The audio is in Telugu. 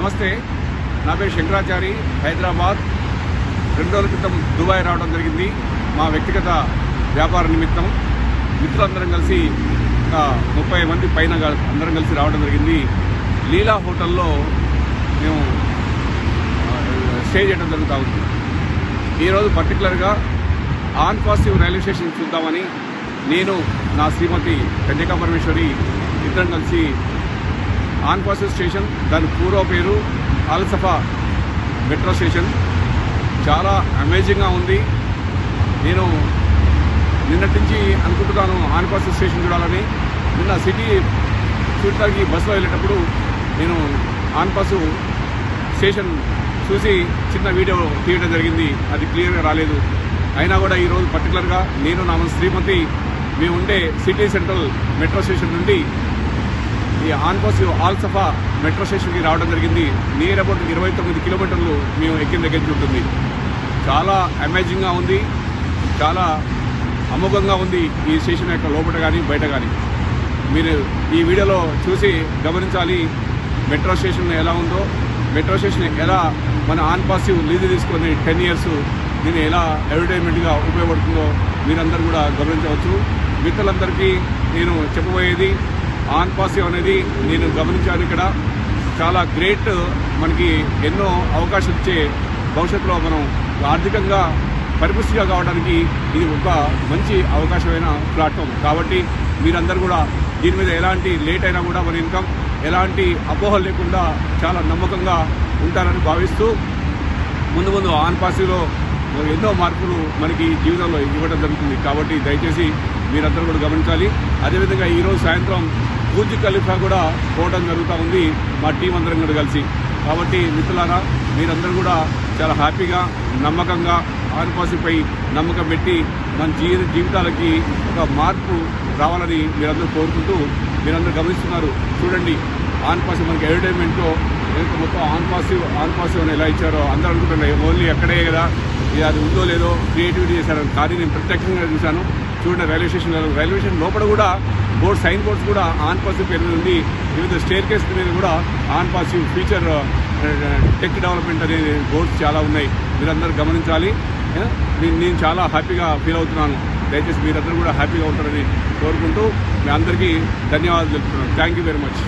నమస్తే. నా పేరు శంకరాచారి హైదరాబాద్. రెండు రోజుల క్రితం దుబాయ్ రావడం జరిగింది. మా వ్యక్తిగత వ్యాపార నిమిత్తం మిత్రులందరం కలిసి ఒక ముప్పై మంది పైన అందరం కలిసి రావడం జరిగింది. లీలా హోటల్లో మేము స్టే చేయడం జరుగుతూ ఉంది. ఈరోజు పర్టికులర్గా ఆన్ పాసిటివ్ రైల్వే స్టేషన్ చూద్దామని నేను నా శ్రీమతి కన్యకా పరమేశ్వరి ఇద్దరం కలిసి ఆన్ స్టేషన్ దాని పూర్వ పేరు అల్సఫా మెట్రో స్టేషన్. చాలా అమేజింగ్గా ఉంది. నేను నిన్నటి నుంచి అనుకుంటున్నాను ఆన్ స్టేషన్ చూడాలని. నిన్న సిటీ చూడటానికి బస్సులో వెళ్ళేటప్పుడు నేను ఆన్పాసు స్టేషన్ చూసి చిన్న వీడియో తీయడం జరిగింది. అది క్లియర్గా రాలేదు. అయినా కూడా ఈరోజు పర్టికులర్గా నేను నా శ్రీమతి మేము ఉండే సిటీ సెంట్రల్ మెట్రో స్టేషన్ నుండి ఈ ఆన్పాస్ ఆల్సఫా మెట్రో స్టేషన్కి రావడం జరిగింది. నియర్ అబౌట్ ఇరవై తొమ్మిది కిలోమీటర్లు మేము ఎక్కిన దగ్గర నుంచి ఉంటుంది. చాలా అమేజింగ్గా ఉంది. చాలా అమోఘంగా ఉంది ఈ స్టేషన్ యొక్క లోపల కానీ బయట కానీ మీరు ఈ వీడియోలో చూసి గమనించాలి మెట్రో స్టేషన్ ఎలా ఉందో. మెట్రో స్టేషన్ ఎలా మన ఆన్ పాసివ్ లీజు తీసుకొని టెన్ ఇయర్స్ దీన్ని ఎలా అడ్వర్టైజ్మెంట్గా ఉపయోగపడుతుందో మీరందరూ కూడా గమనించవచ్చు. మిత్రులందరికీ నేను చెప్పబోయేది ఆన్ పాసివ్ అనేది నేను గమనించాను ఇక్కడ. చాలా గ్రేట్ మనకి ఎన్నో అవకాశాలు ఇచ్చే భవిష్యత్తులో మనం ఆర్థికంగా పరిపుష్టిగా కావడానికి ఇది ఒక మంచి అవకాశమైన ప్లాట్ఫామ్. కాబట్టి మీరందరూ కూడా దీని మీద ఎలాంటి లేట్ అయినా కూడా మన ఇన్కమ్ ఎలాంటి అపోహలు లేకుండా చాలా నమ్మకంగా ఉంటారని భావిస్తూ ముందు ముందు ఆన్ పాసిలో ఎన్నో మార్పులు మనకి జీవితంలో ఇవ్వడం జరుగుతుంది. కాబట్టి దయచేసి మీరందరూ కూడా గమనించాలి. అదేవిధంగా ఈరోజు సాయంత్రం పూజ ఖలీఫా కూడా పోవడం జరుగుతూ ఉంది. మా టీం అందరం కూడా కలిసి. కాబట్టి మిత్రులారా మీరందరూ కూడా చాలా హ్యాపీగా నమ్మకంగా ఆన్పాసిపై నమ్మకం పెట్టి మన జీ జీవితాలకి ఒక మార్పు రావాలని మీరందరూ కోరుకుంటూ మీరందరూ గమనిస్తున్నారు. చూడండి ఆన్ పాసివ్ మనకి అడ్వర్టైజ్మెంట్లో ఎంత మొత్తం ఆన్ పాసివ్ ఆన్ పాసివ్ అని ఎలా ఇచ్చారో అందరూ అనుకుంటున్నాయి ఓన్లీ ఎక్కడే కదా. అది ఉందో లేదో క్రియేటివిటీ చేశారు కానీ నేను ప్రత్యక్షంగా చూశాను. చూడండి రైల్వే స్టేషన్ రైల్వే స్టేషన్ లోపల కూడా బోర్డ్ సైన్ బోర్డ్స్ కూడా ఆన్ పాసివ్ పేరు ఉంది వివిధ స్టేర్ కేస్ మీద కూడా on passive future tech development అనే బోర్డ్స్ చాలా ఉన్నాయి. మీరందరూ గమనించాలి. నేను నేను చాలా హ్యాపీగా ఫీల్ అవుతున్నాను. దయచేసి మీరందరూ కూడా హ్యాపీగా ఉంటారని కోరుకుంటూ మీ అందరికీ ధన్యవాదాలు తెలుపుతున్నాను. Thank you very much